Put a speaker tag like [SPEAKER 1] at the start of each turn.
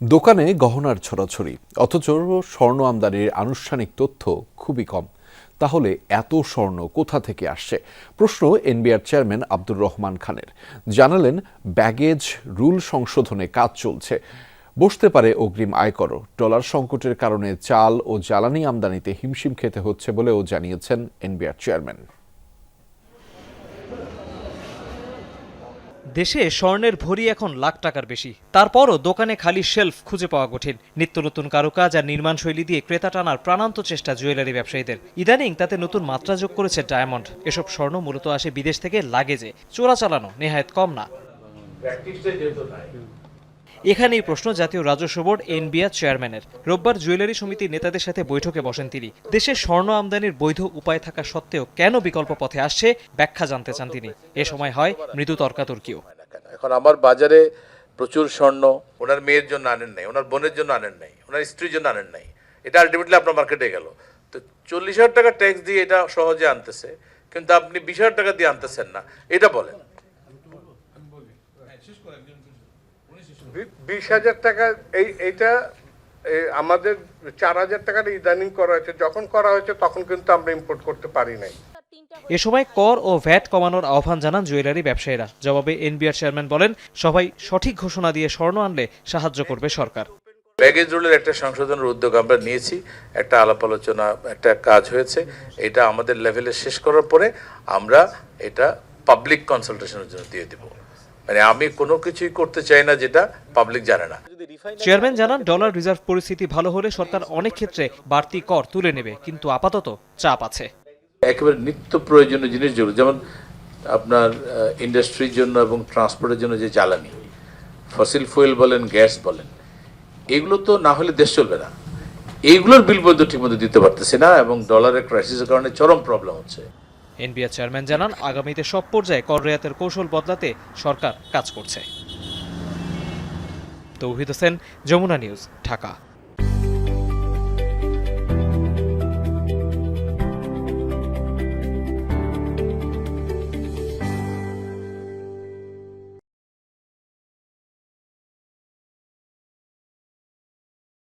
[SPEAKER 1] দোকানে গহনার ছড়াছড়ি, অথচ স্বর্ণ আমদানির আনুষ্ঠানিক তথ্য খুবই কম। তাহলে এত স্বর্ণ কোথা থেকে আসছে? প্রশ্ন এনবিআর চেয়ারম্যান আব্দুর রহমান খানের। জানালেন, ব্যাগেজ রুল সংশোধনে কাজ চলছে। বসতে পারে অগ্রিম আয়করও ডলার সংকটের কারণে চাল ও জ্বালানি আমদানিতে হিমশিম খেতে হচ্ছে বলেও জানিয়েছেন এনবিআর চেয়ারম্যান।
[SPEAKER 2] দেশে স্বর্ণের ভরি এখন লাখ টাকার বেশি। তারপরও দোকানে খালি শেলফ খুঁজে পাওয়া কঠিন। নিত্য নতুন কারুকাজ আর নির্মাণ শৈলী দিয়ে ক্রেতা টানার প্রাণান্ত চেষ্টা জুয়েলারি ব্যবসায়ীদের। ইদানিং তাতে নতুন মাত্রা যোগ করেছে ডায়মন্ড। এসব স্বর্ণ মূলত আসে বিদেশ থেকে লাগেজে। চোরা চালানো নেহায়ত কম না। এখানেই প্রশ্ন জাতীয় রাজস্ব বোর্ড এনবিআর চেয়ারম্যানের। রোববার জুয়েলারি সমিতির নেতাদের সাথে বৈঠকে বসেন তিনি। দেশে স্বর্ণ আমদানির বৈধ উপায় থাকা সত্ত্বেও কেন বিকল্প পথে আসছে ব্যাখ্যা জানতে চান তিনি। এ সময় হয় মৃদু তর্কাতর্কিও।
[SPEAKER 3] হয় এখন আমার বাজারে প্রচুর স্বর্ণ ওনার মেয়ের জন্য আনেন নাই ওনার বোনের জন্য আনেন নাই ওনার স্ত্রীর জন্য আনেন নাই। এটা আলটিমেটলি আপনার মার্কেটে গেল। তো চল্লিশ হাজার টাকা ট্যাক্স দিয়ে এটা সহজে আনতেছে কিন্তু আপনি বিশ হাজার টাকা দিয়ে আনতেছেন না। এটা বলেন।
[SPEAKER 4] বি- বিশ হাজার টাকা এই এইটা আমাদের চার হাজার টাকার ইদানিং করা হয়েছে। যখন করা হয়েছে তখন কিন্তু আমরা ইম্পোর্ট করতে পারি নাই।
[SPEAKER 2] এ সময় কর ও ভ্যাট কমানোর আহ্বান জানান জুয়েলারি ব্যবসায়ীরা। জবাবে এনবিআর চেয়ারম্যান বলেন সবাই সঠিক ঘোষণা দিয়ে স্বর্ণ আনলে সাহায্য করবে সরকার।
[SPEAKER 3] ব্যাগেজ রুলের একটা সংশোধনের উদ্যোগ আমরা নিয়েছি। একটা আলাপ আলোচনা একটা কাজ হয়েছে। এটা আমাদের লেভেলে শেষ করার পরে আমরা এটা পাবলিক কনসালটেশনের জন্য দিয়ে দিব। মানে আমি কোনো কিছুই করতে চাই না যেটা পাবলিক জানে না।
[SPEAKER 2] চেয়ারম্যান জানান ডলার রিজার্ভ পরিস্থিতি ভালো হলে সরকার অনেক ক্ষেত্রে বাড়তি কর তুলে নেবে কিন্তু আপাতত চাপ আছে।
[SPEAKER 3] একেবারে নিত্য প্রয়োজনীয় জিনিস যেগুলো যেমন আপনার ইন্ডাস্ট্রির জন্য এবং ট্রান্সপোর্টের জন্য যে জ্বালানি ফসিল ফুয়েল বলেন গ্যাস বলেন এগুলো তো না হলে দেশ চলবে না। এইগুলোর বিল বৈধ ঠিকমতো দিতে পারতেছে না এবং ডলারের ক্রাইসিসের কারণে চরম প্রবলেম হচ্ছে।
[SPEAKER 2] এনবিআর চেয়ারম্যান জানান, আগামীতে সব পর্যায়ে কর রেয়াতের কৌশল বদলাতে সরকার কাজ করছে। তৌহিদ হোসেন, যমুনা নিউজ, ঢাকা।